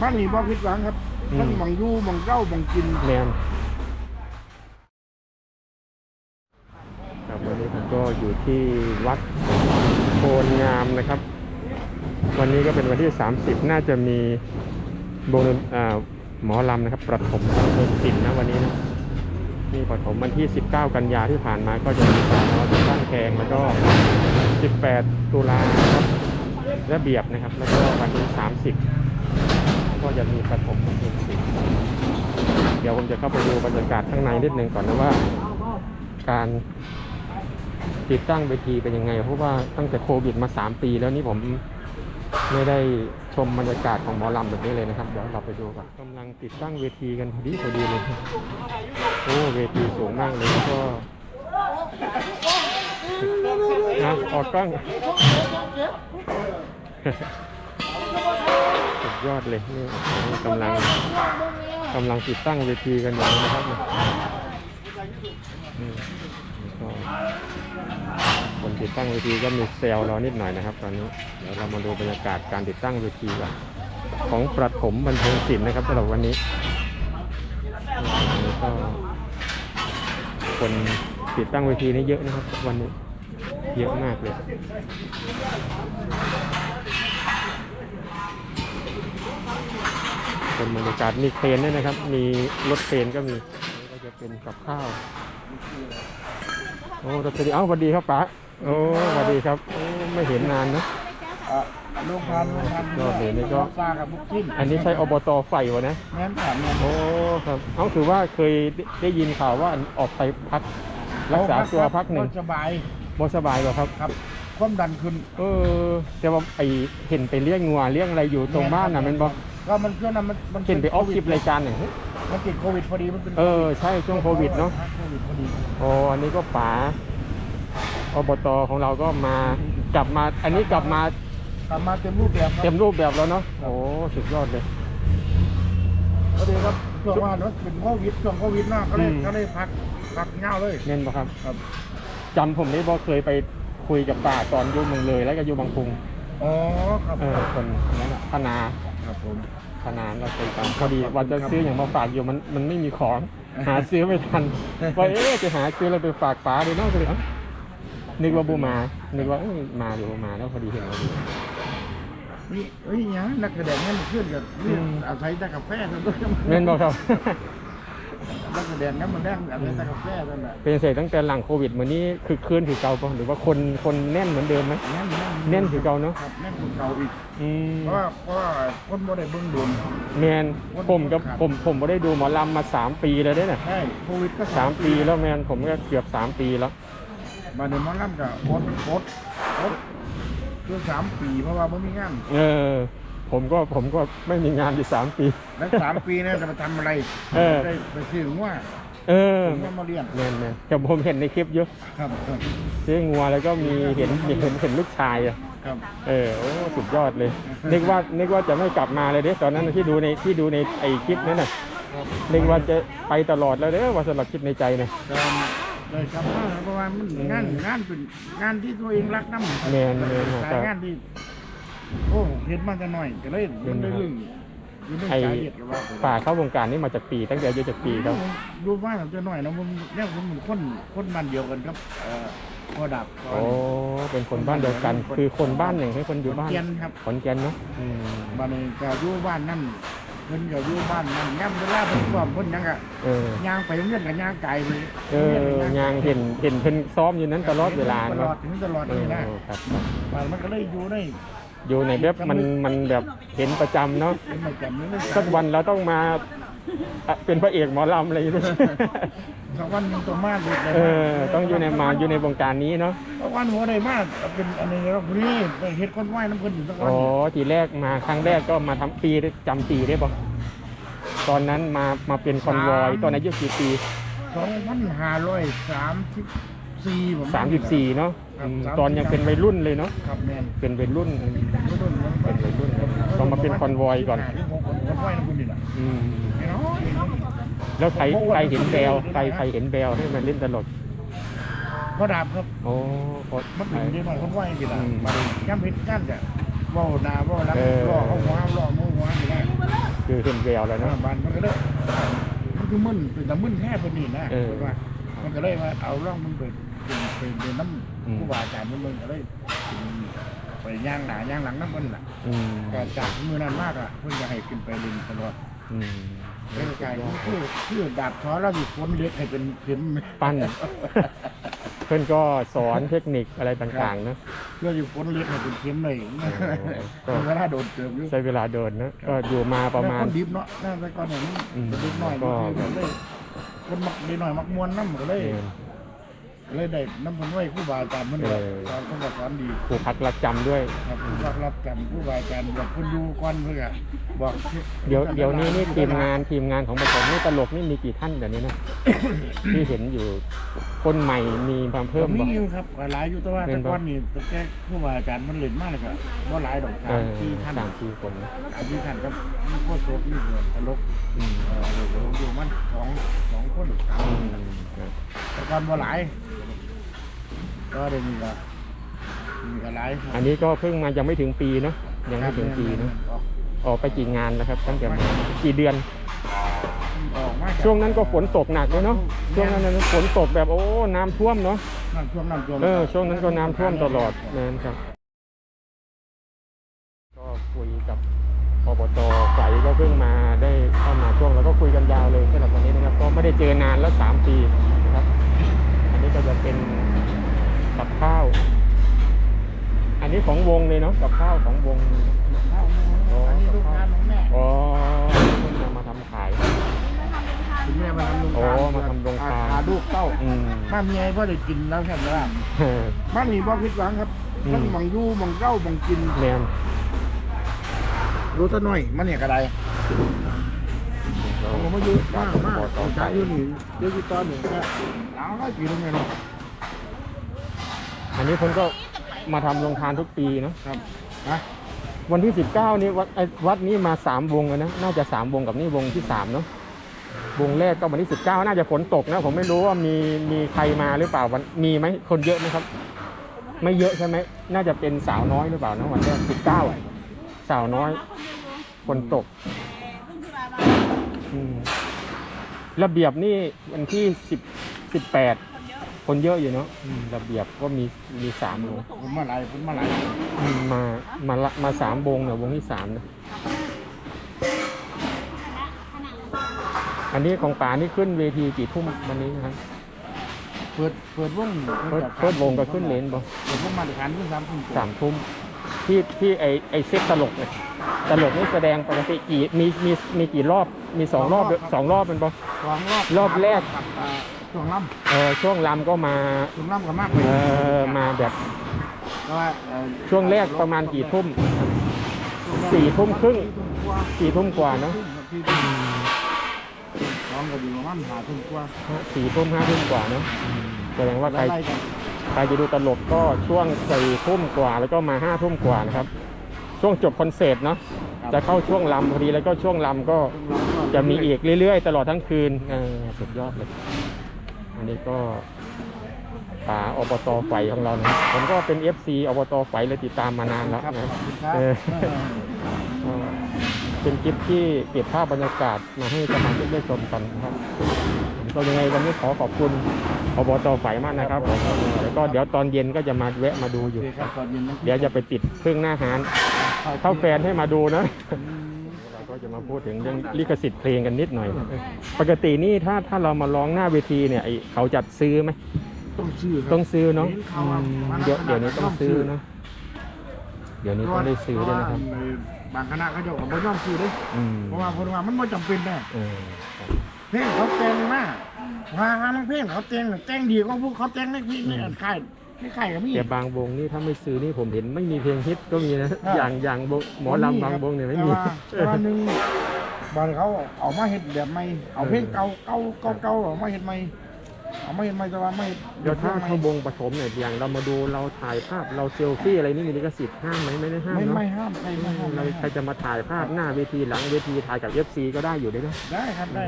มันนี่บ่ผิดหวังครับ อืม มันหมองอยู่หมองเก้าหมองกิน แมนครับวันนี้ผมก็อยู่ที่วัดโพนงามนะครับ วันนี้ก็เป็นวันที่ 30 น่าจะมีวงดนอ่าหมอลำนะครับ ประถมเพลิงศิลป์นะวันนี้นะนี่ประถมวันที่ 19 กันยาที่ผ่านมาก็จะมีสาวน้อยที่บ้านแพงแล้วก็ 18 ตุลาครับระเบียบนะครับ แล้วก็วันที่ 30 ก็จะมีประถมเพลิงศิเดี๋ยวผมจะเข้าไปดูบรรยากาศข้างในนิดนึงก่อนนะว่า การติดตั้งเวทีเป็นยังไง เพราะว่าตั้งแต่โควิดมา 3 ปีแล้วนี่ผมไม่ได้ชมบรรยากาศของหมอลำแบบนี้เลยนะครับ เดี๋ยวเราไปดูกันกำลังติดตั้งเวทีกันพอดีพอดีเลยโอ้เวทีสูงมากเลยก็นะออกกล้อง ยอดเลยนี่กำลังกำลังติดตั้งเวทีกันอยู่นะครับเนี่ยคนติดตั้งเวทีก็มีเซลล์รานิดหน่อยนะครับ ตอนนี้เดี๋ยวเรามาดูบรรยากาศการติดตั้งเวทีก่อนของประถมบันเทิงศิลป์นะครับสำหรับวันนี้นก็คนติดตั้งเวทีนี้เยอะนะครับ วันนี้เยอะมากเลย เป็นบรรยากาศมีเครนด้วยนะครับ มีรถเครนก็มีก็จะเป็นกับข้าวโอ้รถเครนเอ้าสวัสดีครับป๋าโอ้สวัสดีครับโอ้ไม่เห็นนานนะอะลูกพันลูกพันยอดเลยนี่ก็ซากับบุกกินอันนี้ใช้อบตไฟวะนะแม่นถามแม่นโอ้ครับเอ้าถือว่าเคยได้ได้ยินข่าวว่าออกไปพักรักษาตัวพักหนึ่งสบายบ่สบายเหรอครับครับความดันขึ้น เออ แต่ว่าไอเห็นไปเลี้ยงงัวเลี้ยงอะไรอยู่ตรงบ้านน่ะแมันบอก ก็มันช่วงนั้นมันมันเห็นไปออกคลิปรายการหนึ่ง มันติดโควิดพอดีมันเป็นเออใช่ช่วงโควิดเนาะโควิดพอดีโอ้อันนี้ก็ป๋าอบตของเราก็มากลับมา อันนี้กลับมากลับมาเต็มรูปแบบครับเต็มรูปแบบแล้วเนาะโอ้สุดยอดเลย พอดีครับช่วงว่าเนอะเป็นโควิดช่วงโควิดเนาะก็เลยอืม ก็เลยพักพักเงาเลยเน้นปะครับครับจำผมได้บอกเคยไปคุยกับป่าตอนอยู่เมืองเลย แล้วก็อยู่บางพุงอ๋อครับเออคนนั้นน่ะพนา ครับผมพนาเราเคยไปพอดีวันจะซื้ออย่างมาฝากอยู่มันมันไม่มีของ หาซื้อไม่ทันว่าเอ๊ะจะหาซื้ออะไรไปฝากป๋าดีเนาะก็เลยเอ้านึกว่าบูมา นึกว่าเอ้ยมาหรือว่ามาแล้วพอดีเห็นพอดีนี่เอ้ยหยังนักแสดงนี่มันขึ้นกับเรื่องอืมอาศัยแต่กาแฟเท่านั้นเน้นบอกครับ นักแสดงนั้นมันแน่งอาศัยแต่กาแฟเท่านั้นแหละเป็นเสร็จตั้งแต่หลังโควิดเหมือนนี้คือคืนถือเก่าปะหรือว่าคนคนแน่นเหมือนเดิมไหมแน่นแน่นแน่นคือเก่าเนอะครับแน่นคือเก่าอีกอืมเพราะว่าเพราะว่าคนบ่ได้เบิ่งโดนแมนผมกับผมผมไม่ได้ดูหมอลำมาสามปีแล้วเด้เนี่ยใช่โควิดก็สามปีแล้วแมนผมก็เกือบสามปีแล้วมาเดี๋ยวหมอลำกับอดอดอดคือสามปีเพราะว่าไม่มีงานเออ ผมก็ผมก็ไม่มีงานอยู่สามปี แล้วสามปีเนี่ยจะมาทำอะไรเออ ได้ไปซื้อว่าเออผมก็มาเรียนแมนแมนแต่ผมเห็นในคลิปเยอะครับครับซื้องัวแล้วก็มีเห็นเห็นเห็นลูกชายอะครับเออโอ้สุดยอดเลย นึกว่านึกว่าจะไม่กลับมาเลยเด้ตอนนั้นที่ดูในที่ดูในไอคลิปนั้นน่ะครับนึกว่าจะไปตลอดแล้วเด้อว่าสำหรับคิดในใจเนี่ยก็เลยกลับมาเพราะว่ามันงานงานเป็นงานที่ตัวเองรักน้ำแมนแมนสายงานที่ โอ้เห็นมาแต่น้อยก็เลยมันได้เรื่องอยู่ในไอ้สายเหตุกับว่าป่าเข้าวงการนี่มาจากปีตั้งแต่อายุจากปีครับดูว่าผมจะน้อยนะผมเนี่ยผมเหมือนคนคนบ้านเดียวกันครับเอ่อพ่อดับโอ้เป็นคนบ้านเดียวกัน คือคนบ้านหนึ่งให้คนอยู่บ้านเกียนครับขอนแก่นเนาะอืมบ้านนี้ก็อยู่บ้านนั่นเพิ่นก็อยู่บ้านนั่นย่ำเวลาเพิ่นซ้อมเพิ่นยังก็เออย่างไปโรงเรียนกับย่างไกลเลยเออยางเห็นเห็นเพิ่นซ้อมอยู่นั้นตลอดเวลาตลเนาะอดถึงตลอดเอนี่อนะครับบ้านมันก็เลยอยู่ใน อยู่ในแบบมันมันแบบเห็นประจำเนาะเป็นประจำเลยสักวันเราต้องมาอะเป็นพระเอกหมอลำอะไรอย่างเงี้ยสักวันหนึงต้องมาดูเออต้องอยู่ในมาอยู่ในวงการนี้เนาะสักวันหัวได้มาเป็นอันนี้แล้วพอดีไปเฮ็ดคนไหว้น้ำเพิ่นอยู่สักวันอ๋อทีแรกมาครั้งแรกก็มาทำปีจำปีได้ปะตอนนั้นมามาเป็นคอนวอยตอนอายุกี่ปีสองพันห้าร้อยสามสิบ สี่ผม สามสิบสี่เนาะอืมตอนยังเป็นวัยรุ่นเลยเนาะครับแมนเป็นวัยรุ่นไม่รุ่นนะเป็นวัยรุ่นครับต้องมาเป็นคอนวอยก่อนคนไหว้น้ำเพิ่นนี่แหละอืมไอ้น้อยแล้วใครใครเห็นแบลใครใครเห็นแบลให้มันเล่นตลกพ่อดาบครับโอ้โหมันเป็นเรื่องของคนไหว้นี่แหละอืมมาย่ำเฮ็ดกันจะเว้าหน้าเว้าหลังเออ ล่อเขาหัวล่อมือหัวนี่แหละคือเห็นแววแล้วรัเนาะฐบาลมันก็ได้มันคือมึนเป็นแต่มึนแค่เป็นนี่นะเออ เพราะว่ามันก็เลยว่าเอาร่องมันเป็น เป็นเป็นเป็นน้อืมำผู้บาอาจารย์มันมึงก็เลยไปย่างหนาย่างหลังน้ำมันล่ะอืมก็จากมือนั้นมากอะเพิ่งจะให้ขึ้นไปเรียนตลอดอืมเรื่องการคือคือดาบช้อนแล้วมีคนเล็กให้เป็นเข็มปั้น เพื่อนก็สอนเทคนิคอะไรต่างๆเนอะเพื่ออยู่คนเล็กให้เป็นเข็มเลยก็เวลาโดนเติมอยู่ใช้เวลาเดินนะก็อยู่มาประมาณแล้วคนดิบเนาะนั่นแต่ก่อนอย่างนี้อืมเด็กน้อยก็ก็เลยคนมักเด็กน้อยมักมวนน้ำก็เลย เออเลยได้น้ำมันไว้ครู่บาอาจารย์มันเออสอนคนละสอนดีครูพักรักจำด้วย ครับผมรับรับจำครู่บาอาจารย์บอกคนดูก่อนเพื่อบอกเดี๋ยวเดี๋ยวนี้นี่ทีมงานทีมงานของปฐมนี่ตลกนี่มีกี่ท่านเดี๋ยวนี้นะ ที่เห็นอยู่คนใหม่มีมาเพิ่มมีบ่อยู่ครับหลายอยู่แต่ว่าเป็แต่นบ่ก่อนนี่แต่แค่ครู่บาอาจารย์มันเล่นมากเลยครับว่าหลายดอกเอสามอที่ท่านสามสี่คนนะสามที่ท่านครับมีโคตรโซกนี่เกิดตลกอืมเออเดี๋ยวผมอยู่มันสองสองคนสามอืคนมครับแต่ก่อนว่าหลายก็เดี๋ยวนี้ก็มีก็หลายอันนี้ก็เพิ่งมายังไม่ถึงปีเนาะยังไม่ถึงปีเนาะออกไปกี่งานแล้วครับตั้งแต่มากี่เดือน ออกมาจากช่วงนั้นก็ฝนตกหนักเลยเนาะช่วงนั้นนะฝนตกแบบโอ้น้ำท่วมเนาะน้ำท่วมน้ำท่วมเออช่วงนั้นก็น้ำท่วมตลอดนะครับ ก็คุยกับอบตไฝก็เพิ่งมาได้เข้ามาช่วงแล้วก็คุยกันยาวเลยสำหรับวันนี้นะครับ ก็ไม่ได้เจอนานแล้วสามปีนะครับ อันนี้ก็จะ เป็นกับข้าว อันนี้ของวงเลยเนาะกับข้าวของวงข้าวอันนี้ลูกค้าของแม่อ๋อเพิ่งจะมาทำขายคุณแม่มาทำโรงโอ้ทานมาทำโรงทานหาลูกเต้าอืมบ้านเมียพ่อได้กินแล้วใช่ไหมล่ะเออบ้านนี้พ่ผิดหวังครับอืมมันมังยู่มังเก้ามังกินแมนรู้ซะหน่อยมันเนี่ยกระได ผมก็มาอยู่มากมากของจ้าอยู่นี่เดี๋ยวอยู่ตอนหนึ่งก็เอาก็กินตรงนี้เนาะอันนี้คนก็มาทำโรงทานทุกปีเนาะครับนะวันที่ 19 นี้วัดไอ้วัดนี้มา 3 วงแล้วนะ น่าจะ 3 วงกับนี่วงที่ 3 เนาะวงแรกก็วันที่ 19 น่าจะฝนตกนะ ผมไม่รู้ว่ามีมีใครมาหรือเปล่าวันมีไหมคนเยอะไหมครับ ไม่เยอะใช่ไหม น่าจะเป็นสาวน้อยหรือเปล่านะวันแรก19อะสาวน้อย ฝนตกอืม ระเบียบนี่วันที่10 18คนเยอะอยู่เนาะอืมระเบียบก็มีมีสามวงผมมาหลายผมมาหลายอืมมามาละมาสามวงเนี่ยวงที่สามนะอันนี้ของป่านี่ขึ้นเวทีกี่ทุ่มวันนี้นะครับเปิดเปิดวงเพิดเพิดวงก็ขึ้นเลนบ่เปิดวงมาตรฐานขึ้นสามทุ่มสามทุ่ม ที่ที่ไอไอเซตตลกเนี่ยตลกนี่แสดงปกติกี่มีมีมีกี่รอบมีสองรอบด้วยสองรอบเป็นบ่สองรอบรอบแรก กับอ่าช่วงล่เออช่วงลำก็มาำช่วงล่ำกับมากเลยเออมาแบบเพราะว่าเอ่อช่วงแรกประมาณกี่ทุ่มสี่ทุ่มครึ่งสี่ทุ่มกว่าเนาะสี่ทุ่มสองก็อยู่ประมาณห้าทุ่มกว่าสี่ทุ่มห้าทุ่มกว่าเนาะแสดงว่าใครไล่กัน ใครจะดูตลกก็ช่วงสี่ทุ่มกว่าแล้วก็มาห้าทุ่มกว่านะครับ ช่วงจบคอนเสิร์ตเนาะจะเข้าช่วงลำพอดีแล้วก็ช่วงลำก็จะมีอีกเรื่อยๆ ตลอดทั้งคืนเออสุดยอดเลย อันนี้ก็ป่าอบตไฟของเรานะผมก็เป็น FC อบตไฟเลยติดตามมานานแล้วครับนะ ขอบคุณครับเออ ก็เป็นคลิปที่เก็บภาพบรรยากาศมาให้สมาชิกได้ชมกันนะครับก็ยังไงวันนี้ขอขอบคุณ อบตไฟมากนะครับผมแล้วก็เดี๋ยวตอนเย็นก็จะมาแวะมาดูโออยู่เคครับตอนเย็นนะเดี๋ยวจะไปติดเครื่องหน้าหารเข้าแฟนให้มาดูนะเราก็จะมาพูดถึงเรื่องลิขสิทธิ์เพลงกันนิดหน่อย ปกตินี่ถ้าถ้าเรามาร้องหน้าเวทีเนี่ยไอ้เขาจัดซื้อไหมต้องซื้อครับต้องซื้อเนาะห็ข่อืวว่มเดี๋ยวเดี๋ยวนี้ต้องซื้อเนาะเดี๋ยวนี้ต้องได้ซื้อด้วยนะครับเพาว่าบางคณะเขาเจะก็บ่ยอมซื้อเลยอืมเพราะว่าเพราะว่ามันไม่จำเป็นแน่ เออครับเพลงเขาแต่งมากว่าหาลังเพลงเขาแต่งน่ะแต่งดีกว่าพวกเขาแต่งในพี่ในอันค่ายในค่ายก็มี แต่บางวงนี่ถ้าไม่ซื้อนี่ผมเห็นไม่มีเพลงฮิตก็มีนะ อ่า อย่างอย่างวงหมอลำบางวงเนี่ยไม่มี แต่ว่าแต่ว่าหนึ่งบางเขาเอามาเห็ดแบบใหม่เอาเพลงเก่าเก่าเก่าเก่าเอามาเห็ดใหม่ เอามาเห็ดใหม่แต่ว่าไม่เดี๋ยวถ้าไม่เขาวงปฐมเนี่ยอย่างเรามาดูเราถ่ายภาพเราเซลฟี่อะไรนี่มีลิขสิทธิ์ห้ามไหมไม่ได้ห้ามไม่เนาะไม่ห้ามใครไม่ห้ามเราใครจะมาถ่ายภาพหน้าเวทีหลังเวทีถ่ายกับ FC ก็ได้อยู่ด้วยนะได้ครับได้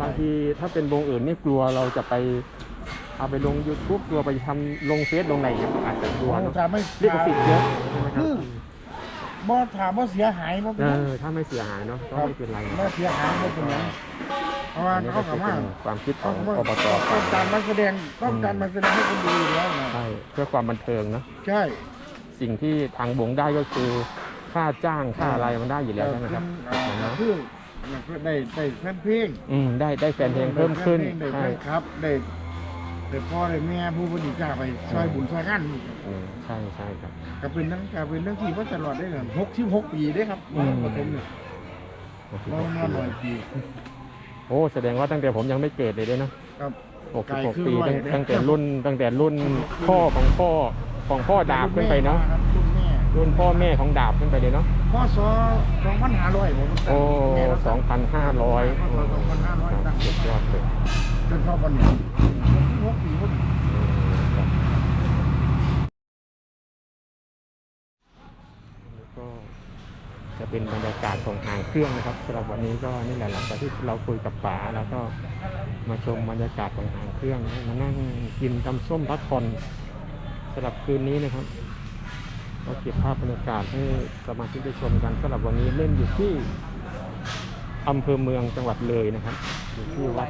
บางทีถ้าเป็นวงอื่นนี่กลัวเราจะไปเอาไปลง YouTube กลัวไปทำลงเฟซลงไหนเนี่ยอาจจะกลัวเนอะจะไม่ลิขสิทธิ์เยอะใช่ไหมครับคือ บ่ถามว่าเสียหายบ่เออถ้าไม่เสียหายเนาะก็ไม่เป็นไรไม่เสียหายบ่เป็นหยังเพราะว่าอันนี้เขาก็ก็คือมาเป็นความคิดขเขาองก็มาอบตต้องการมาแสดงต้องการมาแสดงให้คนดูอยู่แล้วนะใช่เพื่อความบันเทิงเนาะใช่ สิ่งที่ทางวงได้ก็คือค่าจ้างค่าอะไรมันได้อยู่แล้วใช่ไหมครับเอ่อเนาะคือได้ได้แฟนเพลงอืมได้ได้แฟนเพลงเพิ่มขึ้นได้แฟใช่นครับได้ ได้พ่อได้แม่ผู้บริจาคไปช่วยบุญช่วยงานอืมใช่ใช่ครับ ก็เป็นนั้นก็เป็นเรื่องที่ว่าตลอดได้เลยหกสิบหกปีได้ครับอืมผมเนี่ยเรามาหน่อยปี โอ้แสดงว่าตั้งแต่ผมยังไม่เกิดเลยด้วยเนาะครับหกไกสิลบหกขึ้นปีไว้ตั้งเนี่ย ตั้งแต่รุ่นตั้งแต่รุ่นพ่อของพ่อของพ่อดาบขึ้นไปเนาะรุ่นแม่รุ่นพ่อแม่ของดาบขึ้นไปเลยเนาะพ่อสอสองพันห้าร้อยผมโอ้สองพันห้าร้อยพ่อสอสองพันห้าร้อยตั้งสุดยอดเลยจนเข้าวันนี้หกปีพอดี อืมครับแล้วก็ จะเป็นบรรยากาศของหางเครื่องนะครับสำหรับวันนี้ก็นี่แหละหลังจากที่เราคุยกับป๋าแล้วก็มาชมบรรยากาศของหางเครื่องมานั่งกินตำส้มพักผ่อนสำหรับคืนนี้นะครับก็เก็บภาพบรรยากาศให้สมาชิกได้ชมกันสำหรับวันนี้เล่นอยู่ที่อำเภอเมืองจังหวัดเลยนะครับ อยู่ที่วัด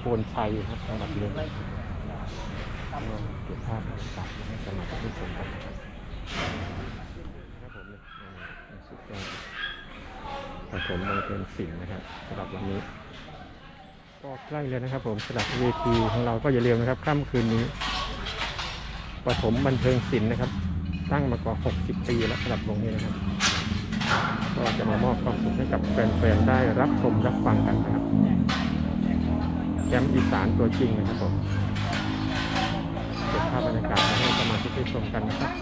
โพนชัยครับจังหวัดเลยเก็บภาพบรรยากาศให้สมาชิกได้ชมกันนะครับครับผมเนี่ย อ่าสุดยอดผสมมงคลศิลป์นะครับสำหรับวันนี้ ก็ใกล้เลยนะครับ ผมสำหรับเวทีของเราก็อย่าลืมนะครับค่ำคืนนี้ปฐมบันเทิงศิลป์นะครับ ตั้งมากว่า 60 ปีแล้วสำหรับวงนี้นะครับ ก็จะมามอบความสุขให้กับแฟนๆได้รับชมรับฟังกันนะครับแชมป์อีสานตัวจริงนะครับผมเก็บภาพบรรยากาศมาให้สมาชิกได้ชมกันนะครับ